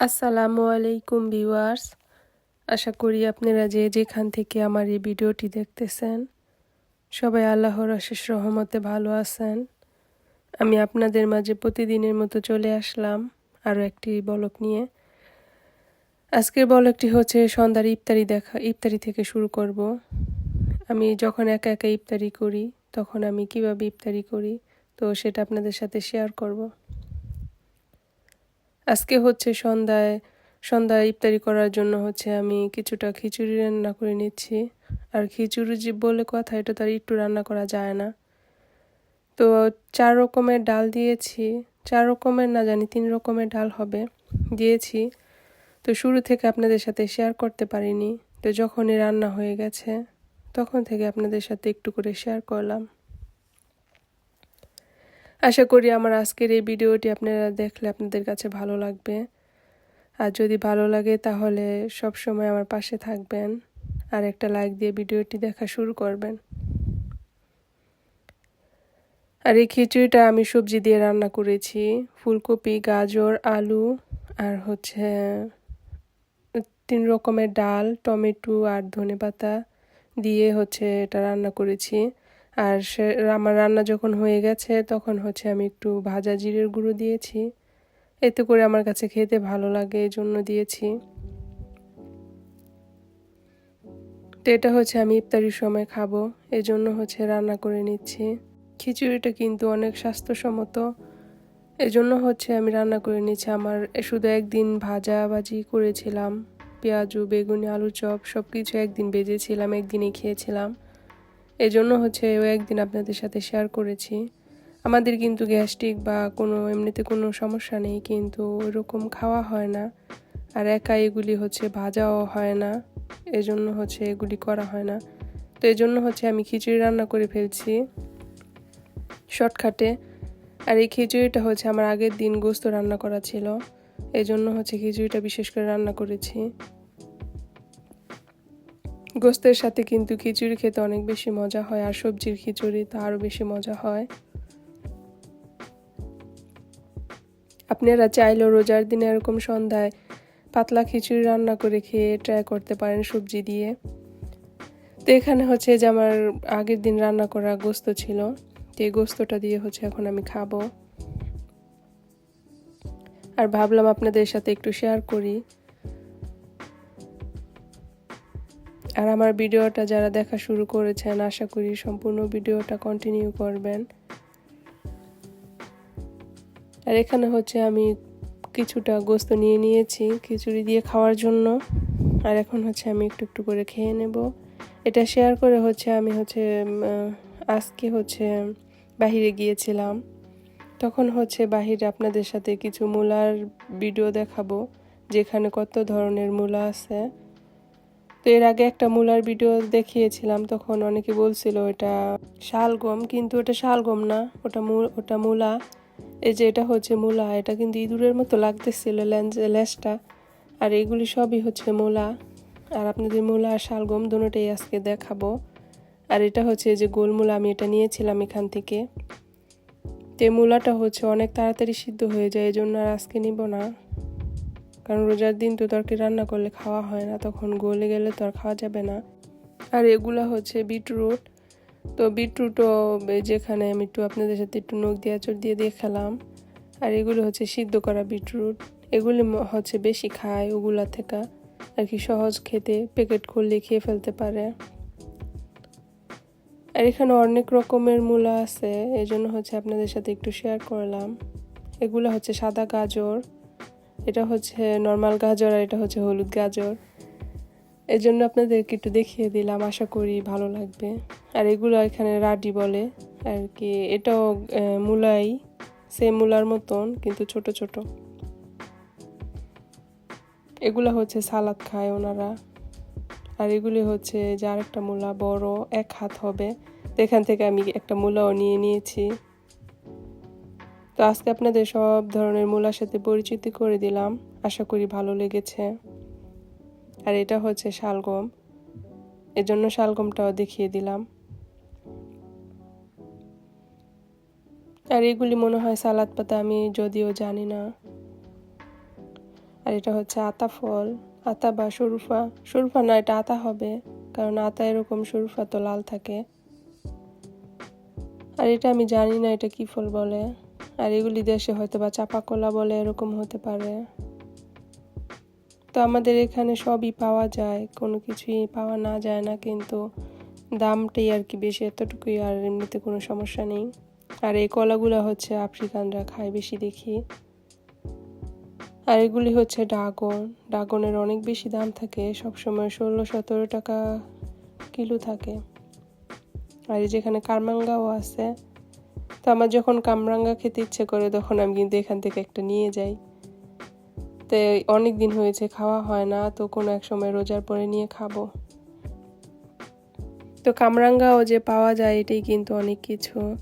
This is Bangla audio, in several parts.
আসসালামু আলাইকুম ভিউয়ার্স। আশা করি আপনারা যে যেখান থেকে আমার এই ভিডিওটি দেখতেছেন, সবাই আল্লাহর অশেষ রহমতে ভালো আছেন। আমি আপনাদের মাঝে প্রতিদিনের মতো চলে আসলাম আরও একটি বলক নিয়ে। আজকের বলকটি হচ্ছে সন্ধ্যার ইফতারি দেখা, ইফতারি থেকে শুরু করব। আমি যখন একা একা ইফতারি করি, তখন আমি কীভাবে ইফতারি করি, তো সেটা আপনাদের সাথে শেয়ার করব। আজকে হচ্ছে সন্ধ্যায় সন্ধ্যায় ইফতারি করার জন্য হচ্ছে আমি কিছুটা খিচুড়ি রান্না করে নিচ্ছি। আর খিচুড়ি যে বলে কথা, এটা তো আর একটু রান্না করা যায় না। তো চার রকমের ডাল দিয়েছি। চার রকমের না জানি, তিন রকমের ডাল হবে। দিয়েছি। তো শুরু থেকে আপনাদের সাথে শেয়ার করতে পারিনি। তো যখনই রান্না হয়ে গেছে, তখন থেকে আপনাদের সাথে একটু করে শেয়ার করলাম। আশা করি আমার আজকের এই ভিডিওটি আপনারা দেখলে আপনাদের কাছে ভালো লাগবে। আর যদি ভালো লাগে তাহলে সব সময় আমার পাশে থাকবেন আর একটা লাইক দিয়ে ভিডিওটি দেখা শুরু করবেন। আর এই খিচুড়িটা আমি সবজি দিয়ে রান্না করেছি। ফুলকপি, গাজর, আলু আর হচ্ছে তিন রকমের ডাল, টমেটো আর ধনে পাতা দিয়ে হচ্ছে এটা রান্না করেছি। আর সে, আমার রান্না যখন হয়ে গেছে, তখন হচ্ছে আমি একটু ভাজা জিরের গুঁড়ো দিয়েছি। এতে করে আমার কাছে খেতে ভালো লাগে এই জন্য দিয়েছি। তো এটা হচ্ছে আমি ইফতারির সময় খাব এই জন্য হচ্ছে রান্না করে নিচ্ছি। খিচুড়িটা কিন্তু অনেক স্বাস্থ্যসম্মত এই জন্য হচ্ছে আমি রান্না করে নিচ্ছি। আমার শুধু একদিন ভাজা ভাজি করেছিলাম, পেঁয়াজু, বেগুনি আলু চপ সব কিছু একদিন বেজেছিলাম একদিনই খেয়েছিলাম। এই জন্য হচ্ছে ও একদিন আপনাদের সাথে শেয়ার করেছি। আমাদের কিন্তু গ্যাস্ট্রিক বা কোনো এমনিতে কোনো সমস্যা নেই, কিন্তু ওইরকম খাওয়া হয় না। আর একা এগুলি হচ্ছে ভাজাও হয় না, এজন্য হচ্ছে এগুলি করা হয় না। তো এই জন্য হচ্ছে আমি খিচুড়ি রান্না করে ফেলছি শর্টকাটে আর এই খিচুড়িটা হচ্ছে আমার আগের দিন গোস্ত রান্না করা ছিল এই জন্য হচ্ছে খিচুড়িটা বিশেষ করে রান্না করেছি। গোস্তের সাথে কিন্তু খিচুড়ি খেতে অনেক বেশি মজা হয় আর সবজির খিচুড়ি তো আরও বেশি মজা হয়। আপনারা চাইলেও রোজার দিনে এরকম সন্ধ্যায় পাতলা খিচুড়ি রান্না করে খেয়ে ট্রাই করতে পারেন সবজি দিয়ে। তো এখানে হচ্ছে যে আমার আগের দিন রান্না করা গোস্ত ছিল, তো এই গোস্তটা দিয়ে হচ্ছে এখন আমি খাব। আর ভাবলাম আপনাদের সাথে একটু শেয়ার করি। আর আমার ভিডিওটা যারা দেখা শুরু করেছেন, আশা করি সম্পূর্ণ ভিডিওটা কন্টিনিউ করবেন। আর এখানে হচ্ছে আমি কিছুটা গোস্ত নিয়ে নিয়েছি, খিচুড়ি দিয়ে খাওয়ার জন্য। আর এখন হচ্ছে আমি একটু একটু করে খেয়ে নেব। এটা শেয়ার করে হচ্ছে আমি হচ্ছে আজকে হচ্ছে বাহিরে গিয়েছিলাম। তখন হচ্ছে বাহিরে আপনাদের সাথে কিছু মূলার ভিডিও দেখাবো, যেখানে কত ধরনের মূলা আছে। তো এর আগে একটা মূলার ভিডিও দেখিয়েছিলাম, তখন অনেকে বলছিল এটা শালগম, কিন্তু ওটা শালগম না, ওটা ওটা মূলা। এই যে এটা হচ্ছে মূলা, এটা কিন্তু ইঁদুরের মতো লাগতেছিল লেজটা আর এগুলি সবই হচ্ছে মূলা। আর আপনাদের মূলা আর শালগম দুটোটাই আজকে দেখাবো। আর এটা হচ্ছে যে গোলমূলা আমি এটা নিয়েছিলাম এখান থেকে। তে মূলাটা হচ্ছে অনেক তাড়াতাড়ি সিদ্ধ হয়ে যায় এই জন্য আর আজকে নিব না। কারণ রোজার দিন তো তরকারি রান্না করলে খাওয়া হয় না, তখন গলে গেলে তো আর খাওয়া যাবে না। আর এগুলো হচ্ছে বিটরুট। তো বিটরুটও যেখানে আমি একটু আপনাদের সাথে একটু নখ দিয়ে চোর দিয়ে দিয়ে খেলাম আর এগুলো হচ্ছে সিদ্ধ করা বিটরুট। এগুলি হচ্ছে বেশি খায় ওগুলা থেকে। আর কি সহজ খেতে, প্যাকেট খুললে খেয়ে ফেলতে পারে। আর এখানে অনেক রকমের মূলা আছে এই জন্য হচ্ছে আপনাদের সাথে একটু শেয়ার করলাম। এগুলো হচ্ছে সাদা গাজর। এটা হচ্ছে নর্মাল গাজর আর এটা হচ্ছে হলুদ গাজর। এই জন্য আপনাদেরকে একটু দেখিয়ে দিলাম, আশা করি ভালো লাগবে। আর এগুলো এখানে রাডি বলে আর কি, এটাও মূলাই সেম মূলার মতন, কিন্তু ছোট ছোট। এগুলো হচ্ছে সালাদ খায় ওনারা। আর এগুলি হচ্ছে যার একটা মূলা, বড়, এক হাত হবে। এখান থেকে আমি একটা মূলাও নিয়ে নিয়েছি। তো আজকে আপনাদের সব ধরনের মূলার সাথে পরিচিতি করে দিলাম। আশা করি ভালো লেগেছে। আর এটা হচ্ছে শালগম। এজন্য শালগমটাও দেখিয়ে দিলাম। আর এগুলি মনে হয় সালাদ পাতা, আমি যদিও জানি না। আর এটা হচ্ছে আতা ফল, আতা বা শরুফা শরুফা না, এটা আতা হবে, কারণ আতা এরকম শরুফা তো লাল থাকে। আর এটা আমি জানি না এটা কি ফল বলে। আর এগুলি দেশে হয়তো বা চাপা কলা বলে এরকম হতে পারে। তো আমাদের এখানে সবই পাওয়া যায়, কোনো কিছুই পাওয়া না যায় না, কিন্তু দামটাই আর কি বেশি, এতটুকুই আর এমনিতে কোনো সমস্যা নেই। আর এই কলাগুলো হচ্ছে আফ্রিকানরা খায় বেশি দেখি। আর এগুলি হচ্ছে ড্রাগন, ড্রাগনের অনেক বেশি দাম থাকে, সবসময় ষোলো সতেরো টাকা কিলো থাকে। আর যেখানে কামরাঙ্গাও আছে তো আমার যখন কামরাঙ্গা খেতে ইচ্ছে করে, তখন আমি কিন্তু এখান থেকে একটা নিয়ে যাই। তো অনেক দিন হয়েছে, খাওয়া হয় না, তো কোনো এক সময় রোজার পরে নিয়ে খাব। তো কামরাঙ্গাও যে পাওয়া যায়, এটাই কিন্তু অনেক কিছু।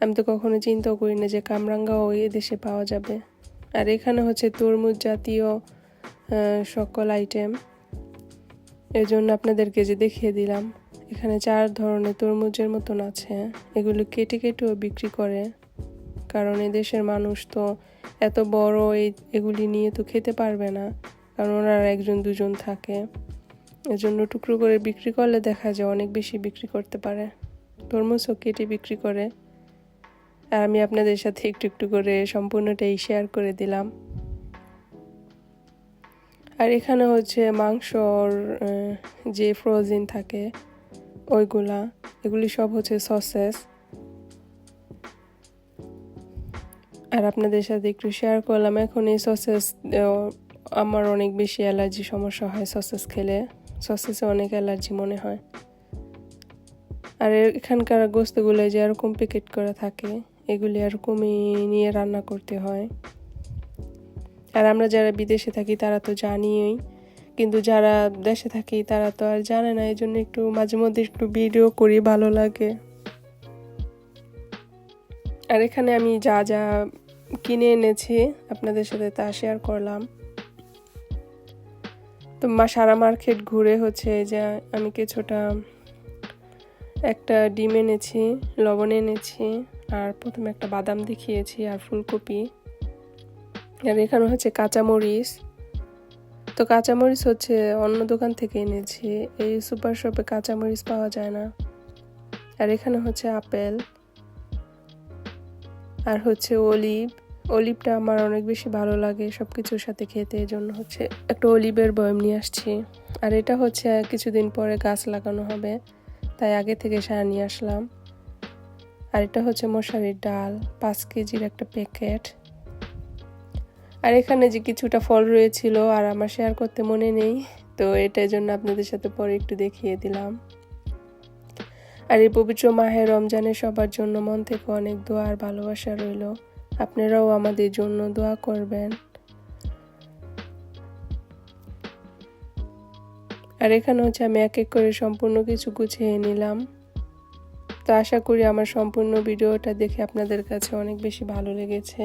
আমি তো কখনো চিন্তাও করি না যে কামরাঙ্গাও এই দেশে পাওয়া যাবে। আর এখানে হচ্ছে তরমুজ জাতীয় সকল আইটেম এর জন্য আপনাদেরকে যে দেখিয়ে দিলাম। এখানে চার ধরনের তরমুজের মতন আছে। এগুলো কেটে কেটেও বিক্রি করে। কারণ দেশের মানুষ তো এত বড় এই এগুলি নিয়ে তো খেতে পারবে না। কারণ ওনারা একজন দুজন থাকে। এজন্য টুকরো করে বিক্রি করলে দেখা যায় অনেক বেশি বিক্রি করতে পারে। তরমুজও কেটে বিক্রি করে। আর আমি আপনাদের সাথে একটু একটু করে সম্পূর্ণটাই শেয়ার করে দিলাম। আর এখানে হচ্ছে মাংসর যে ফ্রোজেন থাকে ওইগুলা, এগুলি সব হচ্ছে সসেস আর আপনাদের সাথে একটু শেয়ার করলাম, এখন এই সসেস আমার অনেক বেশি অ্যালার্জি সমস্যা হয় সসেস খেলে। সসেসে অনেক অ্যালার্জি মনে হয়। আর এখানকার গোস্তগুলো যে এরকম প্যাকেট করা থাকে, এগুলি এরকমই নিয়ে রান্না করতে হয়। আর আমরা যারা বিদেশে থাকি, তারা তো জানিই কিন্তু যারা দেশে থাকি, তারা তো আর জানে না এই জন্য একটু মাঝে মধ্যে একটু ভিডিও করি, ভালো লাগে। আর এখানে আমি যা যা কিনে এনেছি, আপনাদের সাথে তা শেয়ার করলাম। তো মা, সারা মার্কেট ঘুরে হচ্ছে যে, আমি কিছুটা একটা ডিম এনেছি, লবণ এনেছি, আর প্রথমে একটা বাদাম দেখিয়েছি, আর ফুলকপি। আর এখানে হচ্ছে কাঁচামরিচ। তো কাঁচামরিচ হচ্ছে, অন্য দোকান থেকে এনেছি। এই সুপার শপে কাঁচামরিচ পাওয়া যায় না। আর এখানে হচ্ছে আপেল, আর হচ্ছে অলিভ। অলিভটা আমার অনেক বেশি ভালো লাগে সব কিছুর সাথে খেতে, এই জন্য হচ্ছে একটা অলিভের বয়ম নিয়ে আসছি। আর এটা হচ্ছে কিছুদিন পরে গাছ লাগানো হবে, তাই আগে থেকে সার নিয়ে আসলাম। আর এটা হচ্ছে মশারির ডাল, পাঁচ কেজির একটা প্যাকেট। আর এখানে যে কিছুটা ফল রয়েছিল আর আমার শেয়ার করতে মনে নেই, তো এটার জন্য আপনাদের সাথে পরে একটু দেখিয়ে দিলাম। আর এই পবিত্র মাহের রমজানে সবার জন্য মন থেকে অনেক দোয়া আর ভালোবাসা রইল। আপনারাও আমাদের জন্য দোয়া করবেন। আর এখানে হচ্ছে আমি এক এক করে সম্পূর্ণ কিছু গুছিয়ে নিলাম। তো আশা করি আমার সম্পূর্ণ ভিডিওটা দেখে আপনাদের কাছে অনেক বেশি ভালো লেগেছে।